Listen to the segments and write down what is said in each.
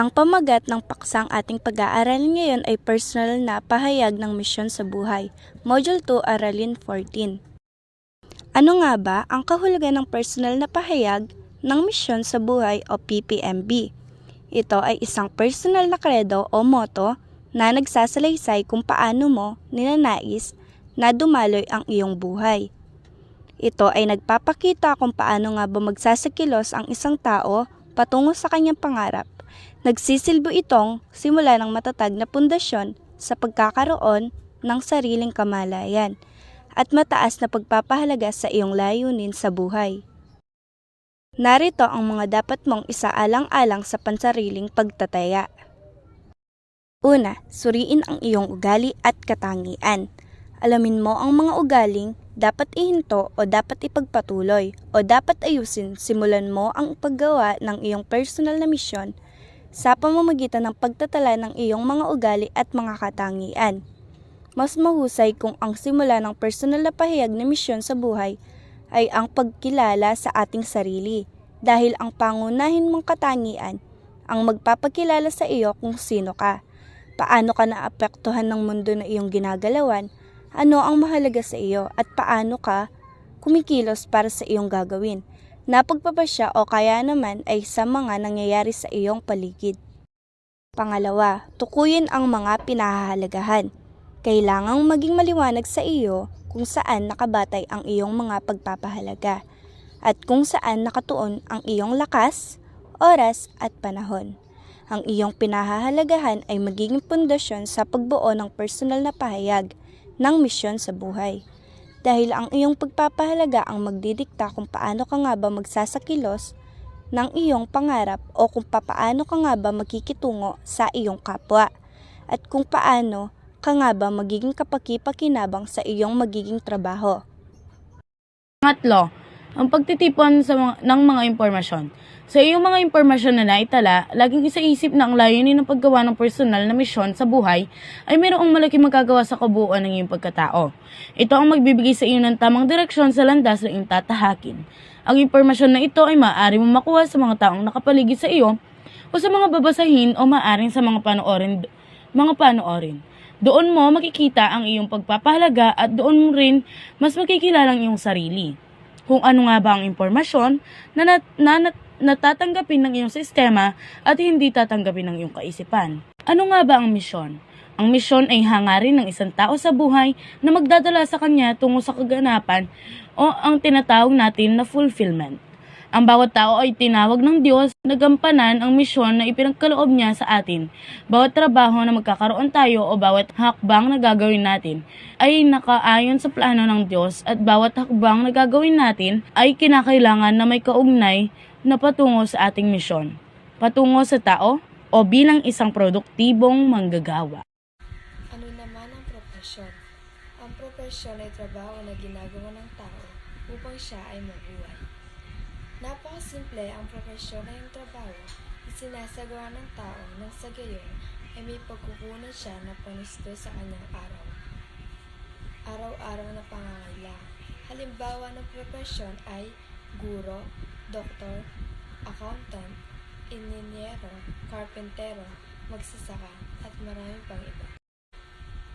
Ang pamagat ng paksang ating pag-aaralan ngayon ay personal na pahayag ng misyon sa buhay. Module 2, Aralin 14. Ano nga ba ang kahulugan ng personal na pahayag ng misyon sa buhay o PPMB? Ito ay isang personal na kredo o motto na nagsasalaysay kung paano mo ninanais na dumaloy ang iyong buhay. Ito ay nagpapakita kung paano nga ba magsasakilos ang isang tao patungo sa kanyang pangarap. Nagsisilbo itong simula ng matatag na pundasyon sa pagkakaroon ng sariling kamalayan at mataas na pagpapahalaga sa iyong layunin sa buhay. Narito ang mga dapat mong isaalang-alang sa pansariling pagtataya. Una, suriin ang iyong ugali at katangian. Alamin mo ang mga ugaling dapat ihinto o dapat ipagpatuloy o dapat ayusin simulan mo ang paggawa ng iyong personal na misyon sa pamamagitan ng pagtatala ng iyong mga ugali at mga katangian. Mas mahusay kung ang simula ng personal na pahayag na misyon sa buhay ay ang pagkilala sa ating sarili dahil ang pangunahin mong katangian ang magpapakilala sa iyo kung sino ka, paano ka naapektuhan ng mundo na iyong ginagalawan, ano ang mahalaga sa iyo at paano ka kumikilos para sa iyong gagawin na pagpapasya o kaya naman ay sa mga nangyayari sa iyong paligid. Pangalawa, tukuyin ang mga pinahahalagahan. Kailangang maging maliwanag sa iyo kung saan nakabatay ang iyong mga pagpapahalaga at kung saan nakatuon ang iyong lakas, oras at panahon. Ang iyong pinahahalagahan ay magiging pundasyon sa pagbuo ng personal na pahayag ng misyon sa buhay dahil ang iyong pagpapahalaga ang magdidikta kung paano ka nga ba magsasakilos ng iyong pangarap o kung papaano ka nga ba magkikitungo sa iyong kapwa at kung paano ka nga ba magiging kapakipakinabang sa iyong magiging trabaho. Pangatlo, ang pagtitipon sa mga, ng mga impormasyon. Sa iyong mga impormasyon na naitala, laging isaisip na ang layunin ng paggawa ng personal na misyon sa buhay ay mayroong malaking magagawa sa kabuuan ng iyong pagkatao. Ito ang magbibigay sa iyo ng tamang direksyon sa landas na iyong tatahakin. Ang impormasyon na ito ay maaari mo makuha sa mga taong nakapaligid sa iyo o sa mga babasahin o maaaring sa mga panoorin, mga panoorin. Doon mo makikita ang iyong pagpapahalaga at doon mo rin mas makikilala ang iyong sarili kung ano nga ba ang impormasyon na, nat, na, nat, natatanggapin ng iyong sistema at hindi tatanggapin ng iyong kaisipan. Ano nga ba ang misyon? Ang misyon ay hangarin ng isang tao sa buhay na magdadala sa kanya tungo sa kaganapan o ang tinatawag natin na fulfillment. Ang bawat tao ay tinawag ng Diyos na gampanan ang misyon na ipinagkaloob niya sa atin. Bawat trabaho na magkakaroon tayo o bawat hakbang na gagawin natin ay nakaayon sa plano ng Diyos at bawat hakbang na gagawin natin ay kinakailangan na may kaugnay na patungo sa ating misyon. Patungo sa tao o bilang isang produktibong manggagawa. Ano naman ang propesyon? Ang propesyon ay trabaho na ginagawa ng tao upang siya ay mabuhay. Napakasimple ang propesyon na yung trabaho isinasagawa ng tao nang sa gayon ay may pagkukunan siya na panusto sa kanyang araw. Araw-araw na pangangailangan. Halimbawa ng propesyon ay guro, doktor, accountant, inyero, karpentero, magsasaka, at marami pang iba.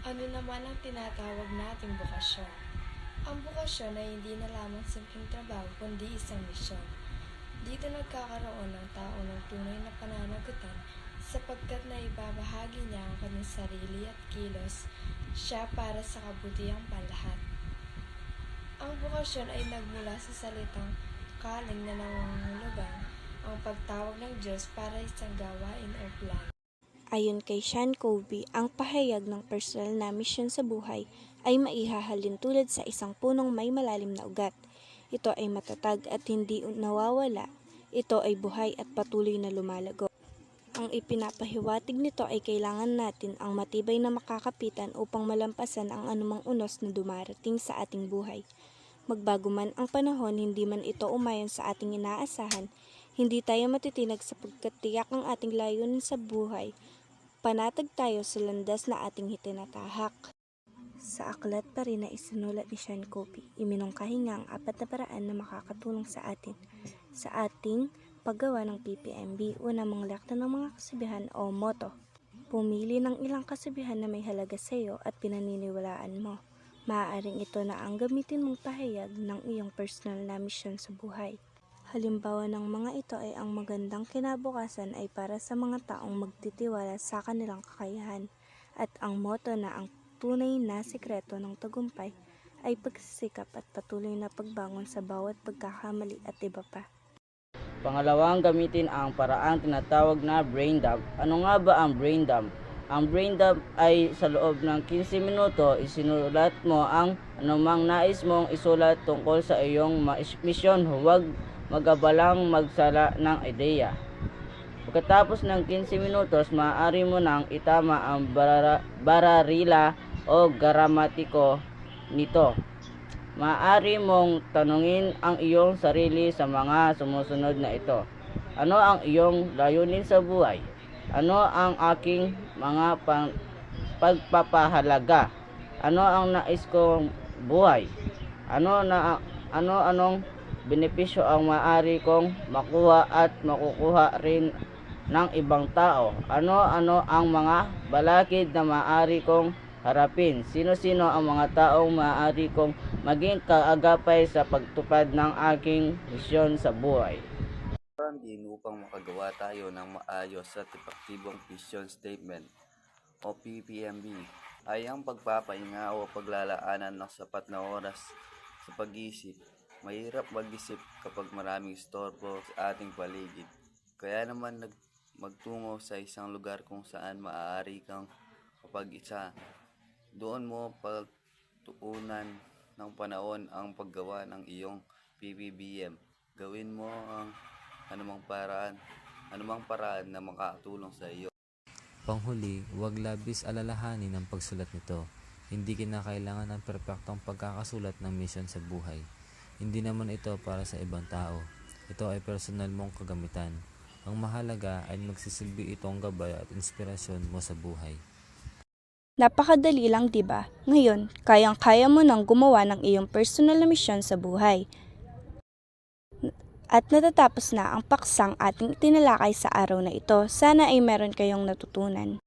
Ano naman ang tinatawag nating bukasyon? Ang bukasyon ay hindi na lamang simpleng trabaho kundi isang misyon. Dito nagkakaroon ng tao ng tunay na pananagutan sapagkat na ibabahagi niya ang kanyang sarili at kilos siya para sa kabutihang panlahat. Ang bukasyon ay nagmula sa salitang kaling na nangungulugan ang pagtawag ng Diyos para isang gawain o plan. Ayon kay Sean Covey, ang pahayag ng personal na misyon sa buhay ay maihahalin tulad sa isang punong may malalim na ugat. Ito ay matatag at hindi nawawala. Ito ay buhay at patuloy na lumalago. Ang ipinapahiwatig nito ay kailangan natin ang matibay na makakapitan upang malampasan ang anumang unos na dumarating sa ating buhay. Magbago man ang panahon, hindi man ito umayon sa ating inaasahan, hindi tayo matitinag sapagkat tiyak ang ating layunin sa buhay. Panatag tayo sa landas na ating hitinatahak. Sa aklat pa rin na isinulat ni Sean Copy, iminungkahi nga ang apat na paraan na makakatulong sa atin sa ating paggawa ng PPMB, una mong lakta ng mga kasabihan o motto. Pumili ng ilang kasabihan na may halaga sa iyo at pinaniniwalaan mo. Maaaring ito na ang gamitin mong pahayag ng iyong personal na misyon sa buhay. Halimbawa ng mga ito ay ang magandang kinabukasan ay para sa mga taong magtitiwala sa kanilang kakayahan at ang motto na ang tunay na sikreto ng tagumpay ay pagsisikap at patuloy na pagbangon sa bawat pagkakamali at iba pa. Pangalawang gamitin ang paraang tinatawag na brain dump. Ano nga ba ang brain dump? Ang brain dump ay sa loob ng 15 minuto isinulat mo ang anumang nais mong isulat tungkol sa iyong misyon. Huwag magabalang magsala ng ideya. Pagkatapos ng 15 minutos, maaari mo nang itama ang barara- bararila o gramatiko nito. Maaari mong tanungin ang iyong sarili sa mga sumusunod na ito. Ano ang iyong layunin sa buhay? Ano ang aking mga pang- pagpapahalaga? Ano ang nais kong buhay? Ano na ano anong benepisyo ang maaari kong makuha at makukuha rin ng ibang tao? Ano-ano ang mga balakid na maaari kong harapin? Sino-sino ang mga taong maaari kong maging kaagapay sa pagtupad ng aking misyon sa buhay? Parang din upang makagawa tayo ng maayos at epektibong vision statement o PPMB ay ang pagpapahinga o paglalaanan ng sapat na oras sa pag-isip. Mahirap mag-isip kapag maraming istorbo sa ating paligid. Kaya naman nag magtungo sa isang lugar kung saan maaari kang kapag-isa. Doon mo pagtuunan ng panahon ang paggawa ng iyong PPBM. Gawin mo ang anumang paraan, anumang paraan na makatulong sa iyo. Panghuli, huwag labis alalahanin ang pagsulat nito. Hindi kinakailangan ng perpektong pagkakasulat ng misyon sa buhay. Hindi naman ito para sa ibang tao. Ito ay personal mong kagamitan. Ang mahalaga ay magsisilbi itong gabay at inspirasyon mo sa buhay. Napakadali lang 'di ba? Ngayon, kayang-kaya mo nang gumawa ng iyong personal na misyon sa buhay. At natatapos na ang paksang ating itinalakay sa araw na ito. Sana ay meron kayong natutunan.